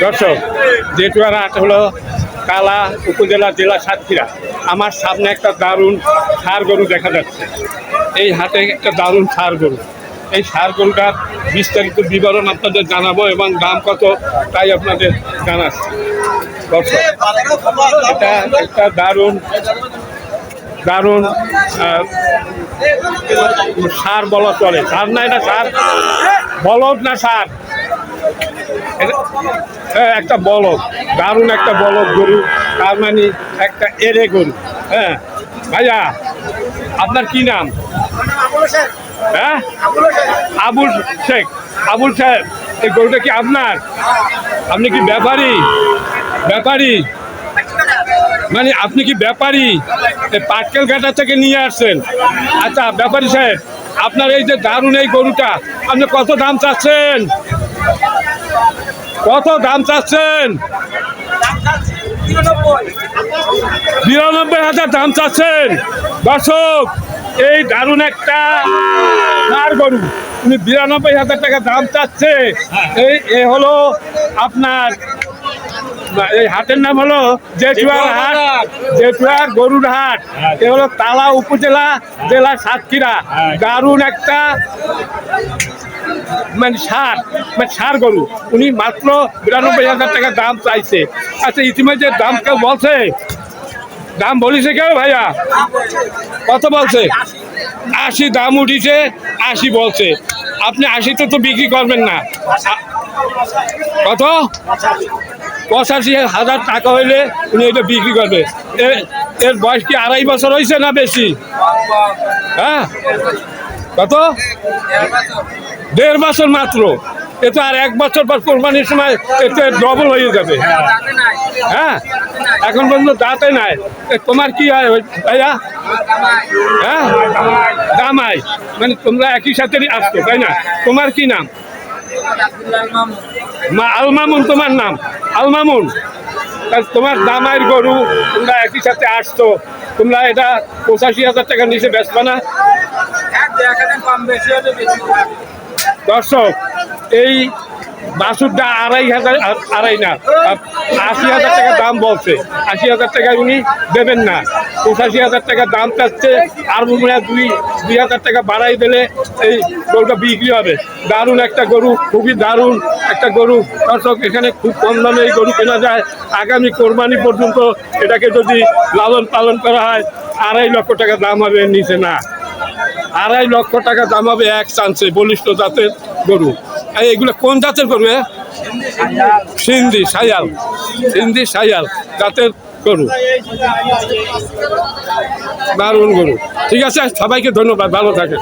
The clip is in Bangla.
দর্শক জেটুয়ার হাট হলো কালা উপজেলা জেলা সাতক্ষীরা। আমার সামনে একটা দারুণ সার গরু দেখা যাচ্ছে। এই হাটে একটা দারুণ সার গরু। এই সার গরুটার বিস্তারিত বিবরণ আপনাদের জানাব এবং দাম কত তাই আপনাদের জানাচ্ছি। দর্শক, এটা একটা দারুণ দারুণ সার বলা চলে। সার না এটা সার? বলদ না সার? একটা বলদ দারুণ একটা বলদ গরু তার মানে একটা এরে গরু হ্যাঁ। ভাইয়া আপনার কি নাম? হ্যাঁ? আবুল শেখ আবুল সাহেব এই গরুটা কি আপনার? আপনি কি ব্যাপারী? ব্যাপারী? মানে আপনি কি ব্যাপারী? এই পাটকেল ঘাটা থেকে নিয়ে আসছেন। আচ্ছা ব্যাপারী সাহেব আপনার এই যে দারুণ এই গরুটা আপনি কত দাম চাচ্ছেন? কত দাম চাচ্ছেন? বিরানব্বই হাজার দাম চাচ্ছেন। দর্শক এই দারুণ একটা সার গরু। উনি বিরানব্বই হাজার টাকা দাম চাচ্ছে। এই এ হলো আপনার এই হাটের নাম হলো জেঠুয়ার হাট। জেঠুয়ার গরুর হাট। এ হলো তালা উপজেলা জেলা সাতক্ষীরা। দারুণ একটা মানে সার মানে সার গরু। উনি মাত্র বিরানব্বই হাজার টাকা দাম চাইছে। আচ্ছা ইতিমধ্যে দাম কেউ বলছে? দাম বলিছে কেউ ভাইয়া? কত বলছে? আশি দাম উঠিছে, আশি বলছে। আপনি আশিতে তো বিক্রি করবেন না। কত? পঁচাশি হাজার টাকা হইলে উনি এটা বিক্রি করবে। এর বয়স কি আড়াই বছর হয়েছে না বেশি? হ্যাঁ? কত? দেড় বছর মাত্র। এ তো আর এক বছর পর কোরবানির সময় এতে ডবল হয়ে যাবে। হ্যাঁ? এখন পর্যন্ত দাঁতে নাই। তোমার কি হয় ভাইয়া? হ্যাঁ? দামাই। মানে তোমরা একই সাথে আসছো, তাই না? তোমার কি নাম? মা, আলমামুন তোমার নাম? আলমামুন? তোমার দামাইয়ের গরু, তোমরা একই সাথে আসছো। তোমরা এটা পঁচাশি হাজার টাকার নিচে বেচবা না? দর্শক, এই বাসুরটা আড়াই হাজার আড়াই না আশি হাজার টাকা দাম বলছে। আশি হাজার টাকা উনি দেবেন না। পঁচাশি হাজার টাকা দাম চাচ্ছে, আর মনে দুই দুই হাজার টাকা বাড়াই দিলে এই গরুটা বিক্রি হবে। দারুণ একটা গরু, খুবই দারুণ একটা গরু। দর্শক, এখানে খুব কম দামে এই গরু কেনা যায়। আগামী কোরবানি পর্যন্ত এটাকে যদি লালন পালন করা হয়, আড়াই লক্ষ টাকা দাম হবে, নিচে না। আড়াই লক্ষ টাকা দাম হবে এক চান্সে বলিষ্ঠ জাতের গরু। এগুলো কোন জাতের গরু সিন্ধি সায়াল। সিন্ধি সায়াল জাতের গরু। দারুণ গরু। ঠিক আছে, সবাইকে ধন্যবাদ, ভালো থাকে